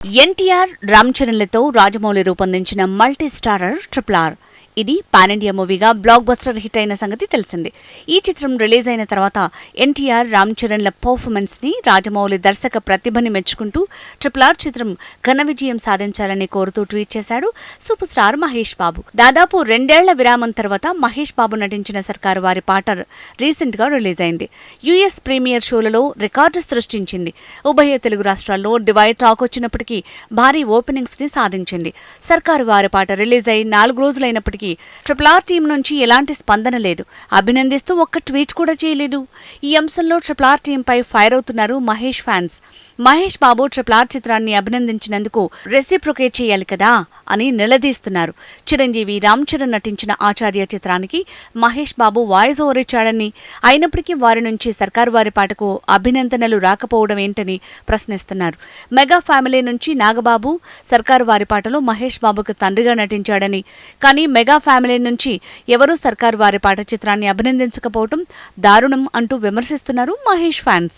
ఎన్టీఆర్ రామ్ చరణ్లతో రాజమౌళి రూపొందించిన multi starrer triple R. ఇది పాన్ ఇండియా మూవీగా బ్లాక్ బస్టర్ హిట్ అయిన సంగతి తెలిసింది. ఈ చిత్రం రిలీజ్ అయిన తర్వాత ఎన్టీఆర్ రామ్ చరణ్ల పర్ఫార్మెన్స్ని రాజమౌళి దర్శక ప్రతిభని మెచ్చుకుంటూ ట్రిపుల్ ఆర్ చిత్రం ఘన విజయం సాధించాలని కోరుతూ ట్వీట్ చేశాడు సూపర్ స్టార్ మహేష్ బాబు. దాదాపు రెండేళ్ళ విరామం తర్వాత మహేష్ బాబు నటించిన సర్కారు వారి పాట రీసెంట్గా రిలీజ్ అయింది. యుఎస్ ప్రీమియర్ షోలలో రికార్డు సృష్టించింది. ఉభయ తెలుగు రాష్ట్రాల్లో డివైడ్ టాక్ వచ్చినప్పటికీ భారీ ఓపెనింగ్స్ని సాధించింది. సర్కారు వారి పాట రిలీజ్ అయి నాలుగు రోజులైనప్పటికీ ట్రిపుల్ ఆర్ టీం నుంచి ఎలాంటి స్పందన లేదు. అభినందిస్తూ ఒక్క ట్వీట్ కూడా చేయలేదు. ఈ అంశంలో ట్రిపుల్ ఆర్ టీంపై ఫైర్ అవుతున్నారు Mahesh fans. Mahesh Babu triple R చిత్రాన్ని అభినందించినందుకు రెసిప్రొకేట్ చేయాలి కదా అని నిలదీస్తున్నారు. చిరంజీవి రామ్ చరణ్ నటించిన ఆచార్య చిత్రానికి మహేష్ బాబు వాయిస్ ఓవర్ ఇచ్చాడని అయినప్పటికీ వారి నుంచి సర్కారు వారి పాటకు అభినందనలు రాకపోవడం ఏంటని ప్రశ్నిస్తున్నారు. మెగా ఫ్యామిలీ నుంచి నాగబాబు సర్కారు వారి పాటలో మహేష్ బాబుకు తండ్రిగా నటించాడని కానీ మెగా మెగా ఫ్యామిలీ నుంచి ఎవరూ సర్కారు వారి పాట చిత్రాన్ని అభినందించకపోవడం దారుణం అంటూ విమర్శిస్తున్నారు మహేష్ ఫ్యాన్స్.